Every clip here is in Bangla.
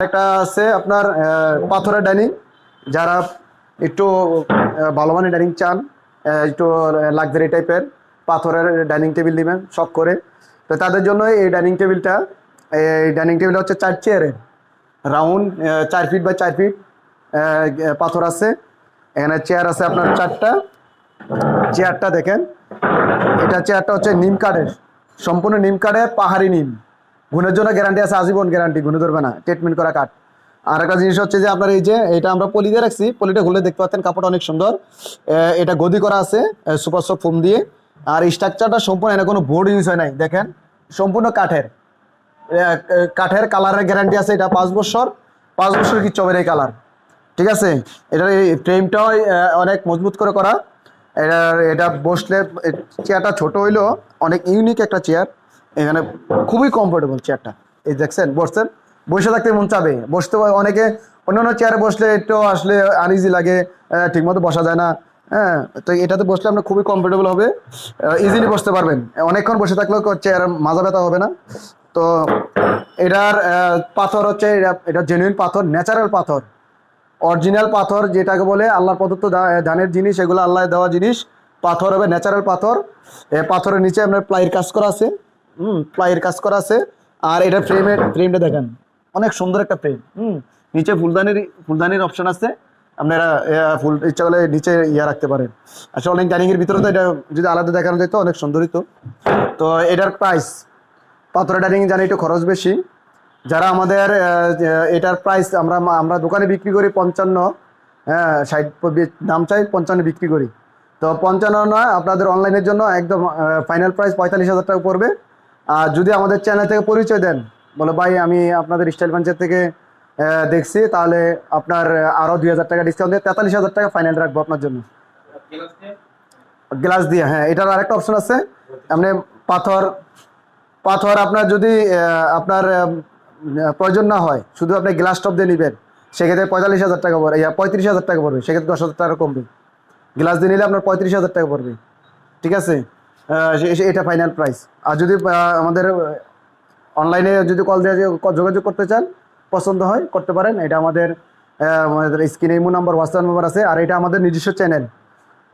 একটা আছে আপনার পাথরের ডাইনিং যারা একটু ভালো মানের ডাইনিং চান একটু লাক্সারি টাইপের পাথরের ডাইনিং টেবিল দিবেন শখ করে। তো তাদের জন্য এই ডাইনিং টেবিলটা এই ডাইনিং টেবিলটা হচ্ছে চার চেয়ারের রাউন্ড চার ফিট বাই চার ফিট পাথর আছে। এখানে চেয়ার আছে আপনার চারটা। চেয়ারটা দেখেন। এটা চেয়ারটা হচ্ছে নিম কাঠের। সম্পূর্ণ নিম কাঠে পাহাড়ি নিম। গুণের জন্য গ্যারান্টি আছে, আজীবন গ্যারান্টি গুণে ধরবে না ট্রিটমেন্ট করা কাঠ। আর একটা জিনিস হচ্ছে যে আপনার এই যে, এটা আমরা পলি দিয়ে রাখছি, পলিটা খুলে দেখতে পাচ্ছেন কাপড়টা অনেক সুন্দর। এটা গদি করা আছে সুপার ফোম দিয়ে। আর স্ট্রাকচারটা সম্পূর্ণ, এনে কোনো বোর্ড ইউজ হয় নাই, দেখেন। সম্পূর্ণ কাঠের। কাঠের কালারের গ্যারান্টি আছে, এটা পাঁচ বছর। পাঁচ বছর কি চবের এই কালার ঠিক আছে? এটার এই ফ্রেমটাও অনেক মজবুত করে করা। এটা এটা বসলে চেয়ারটা ছোট হইলেও অনেক ইউনিক একটা চেয়ার এখানে খুবই কমফোর্টেবল চেয়ারটা এই দেখছেন, বসছেন? বসে থাকতে মন চাবে। বসতে অনেকে, অন্যান্য চেয়ারে বসলে একটু আসলে আনইজি লাগে ঠিকমতো বসা যায় না। হ্যাঁ তো এটাতে বসলে আপনার খুবই কমফোর্টেবল হবে। ইজিলি বসতে পারবেন। অনেকক্ষণ বসে থাকলেও চেয়ার মাজা ব্যথা হবে না। তো এটার পাথর হচ্ছে, এটা- এটা জেনুইন পাথর ন্যাচারাল পাথর। অরিজিনাল পাথর যেটাকে বলে আল্লাহর প্রদত্ত ধানের জিনিস, এগুলো আল্লাহ দেওয়া জিনিস। পাথর হবে ন্যাচারাল পাথর। পাথরের নিচে আপনার প্লাইয়ের কাজ করা আছে। হুম, প্লাইয়ের কাজ করা আছে। আর এটা ফ্রেমের ফ্রেমটা দেখেন, অনেক সুন্দর একটা ফ্রেম হুম। নিচে ফুলদানির ফুলদানির অপশন আছে। আপনারা ফুল, ইচ্ছা করলে নিচে ইয়া রাখতে পারেন। আসলে অনেক ডাইনিং এর ভিতরে তো এটা যদি আলাদা দেখানো যেত, অনেক সুন্দরই তো। তো এটার প্রাইস পাথরের ডাইনিং জানি একটু খরচ বেশি। যারা আমাদের এটার প্রাইস আমরা আমরা দোকানে বিক্রি করি পঞ্চান্ন হ্যাঁ ষাট দাম চাই পঞ্চান্ন বিক্রি করি। তো পঞ্চান্ন নয়, আপনাদের অনলাইনের জন্য একদম ফাইনাল প্রাইস পঁয়তাল্লিশ হাজার টাকা পড়বে। যদি আমাদের চ্যানেল থেকে পরিচয় দেন, বলে ভাই, আমি আপনাদের স্টাইল পাঞ্চের থেকে দেখছি, তাহলে আপনার আরও দুই হাজার টাকা ডিসকাউন্ট দিয়ে তেতাল্লিশ হাজার টাকা ফাইনাল রাখব আপনার জন্য। গ্লাস দিয়ে হ্যাঁ এটার আরেকটা অপশন আছে। আপনি পাথর পাথর আপনার যদি আপনার প্রয়োজন না হয়, শুধু আপনি গ্লাস টপ দিয়ে নেবেন, সেক্ষেত্রে পঁয়তাল্লিশ হাজার টাকা পড়বে পঁয়ত্রিশ হাজার টাকা পড়বে, সেক্ষেত্রে দশ হাজার টাকা কমবে। গ্লাস দিয়ে নিলে আপনার পঁয়ত্রিশ হাজার টাকা পড়বে, ঠিক আছে? এটা ফাইনাল প্রাইস আর যদি আমাদের অনলাইনে যদি কল দিয়ে যোগাযোগ করতে চান, পছন্দ হয়, করতে পারেন। এটা আমাদের আমাদের স্ক্রিনে ইমো নাম্বার হোয়াটসঅ্যাপ নাম্বার আছে, আর এটা আমাদের নিজস্ব চ্যানেল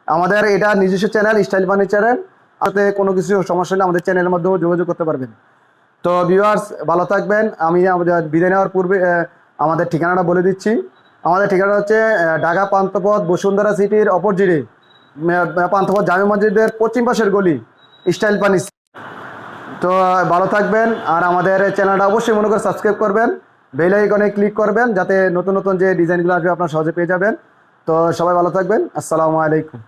আমাদের এটা নিজস্ব চ্যানেল স্টাইল ফার্নিচারের সাথে কোনো কিছু সমস্যা হলে আমাদের চ্যানেলের মাধ্যমে যোগাযোগ করতে পারবেন। তো ভিউয়ার্স ভালো থাকবেন। আমি বিদায় নেওয়ার পূর্বে আমাদের ঠিকানাটা বলে দিচ্ছি। আমাদের ঠিকানা হচ্ছে ঢাকা পান্থপথ বসুন্ধরা সিটির অপরজিটে পান্থপথ জামে মসজিদের পশ্চিম পাশের গলি, স্টাইল পানি তো ভালো থাকবেন, আর আমাদের চ্যানেলটা অবশ্যই মনে করে সাবস্ক্রাইব করবেন, বেল আইকনে ক্লিক করবেন, যাতে নতুন নতুন যে ডিজাইনগুলো আসবে আপনার সহজে পেয়ে যাবেন। তো, সবাই ভালো থাকবেন, আসসালামু আলাইকুম।